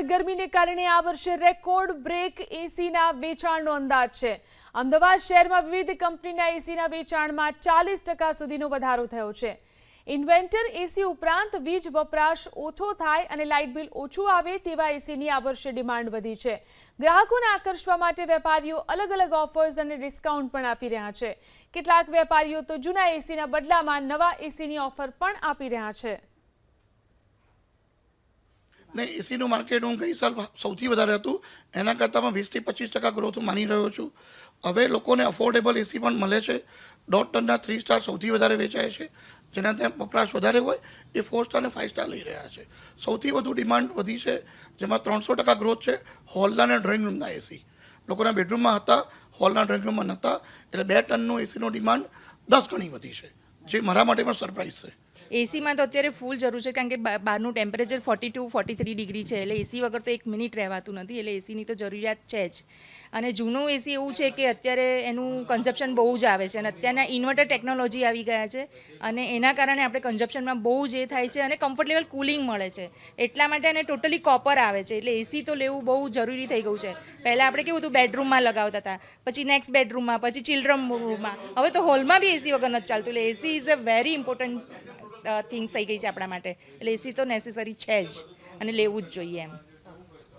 જોરદાર ગરમીને કારણે આ વર્ષે રેકોર્ડ બ્રેક એસીના વેચાણનો અંદાજ છે. અમદાવાદ શહેરમાં વિવિધ કંપનીના એસીના વેચાણમાં ચાલીસ ટકા સુધીનો વધારો થયો છે. ઇન્વેન્ટર એસી ઉપરાંત વીજ વપરાશ ઓછો થાય અને લાઇટ બિલ ઓછું આવે તેવા એસીની આ વર્ષે ડિમાન્ડ વધી છે. ગ્રાહકોને આકર્ષવા માટે વેપારીઓ અલગ અલગ ઓફર્સ અને ડિસ્કાઉન્ટ પણ આપી રહ્યા છે. કેટલાક વેપારીઓ તો જૂના એસીના બદલામાં નવા એસીની ઓફર પણ આપી રહ્યા છે. ને એસીનું માર્કેટ હું ગઈ સાલ સૌથી વધારે હતું. એના કરતાં પણ વીસથી પચીસ ટકા ગ્રોથ માની રહ્યો છું. હવે લોકોને અફોર્ડેબલ એસી પણ મળે છે. દોઢ ટનના થ્રી સ્ટાર સૌથી વધારે વેચાય છે. જેના ત્યાં વપરાશ વધારે હોય, એ ફોર સ્ટાર અને ફાઇવ સ્ટાર લઈ રહ્યા છે. સૌથી વધુ ડિમાન્ડ વધી છે, જેમાં ત્રણસો ટકા ગ્રોથ છે હોલના અને ડ્રોઈંગ રૂમના એસી લોકોના બેડરૂમમાં હતા હોલના ડ્રોઈંગ રૂમમાં નહોતા. એટલે બે ટનનું એસીનો ડિમાન્ડ દસ ગણી વધી છે, જે મારા માટે પણ સરપ્રાઇઝ છે. એસીમાં તો અત્યારે ફૂલ જરૂર છે, કારણ કે બહારનું temperature forty two forty three degree છે, એટલે એસી વગર તો એક મિનિટ રહેવાતું નથી, એટલે એસીની તો જરૂરિયાત છે જ. અને જૂનું એસી એવું છે કે અત્યારે એનું કન્ઝપ્શન બહુ જ આવે છે, અને અત્યારના ઇન્વર્ટર ટેકનોલોજી આવી ગયા છે, અને એના કારણે આપણે કન્ઝપ્શનમાં બહુ જ એ થાય છે, અને કમ્ફર્ટેબલ કુલિંગ મળે છે. એટલા માટે એને ટોટલી કોપર આવે છે, એટલે એસી તો લેવું બહુ જરૂરી થઈ ગયું છે. પહેલાં આપણે કેવું હતું બેડરૂમમાં લગાવતા હતા, પછી નેક્સ્ટ બેડરૂમમાં પછી ચિલ્ડ્રન રૂમમાં હવે તો હોલમાં બી એસી વગર નથી ચાલતું, એટલે AC is a very important things થઈ ગઈ છે આપણા માટે. એટલે એસી તો નેસેસરી છે જ અને લેવું જ જોઈએ એમ.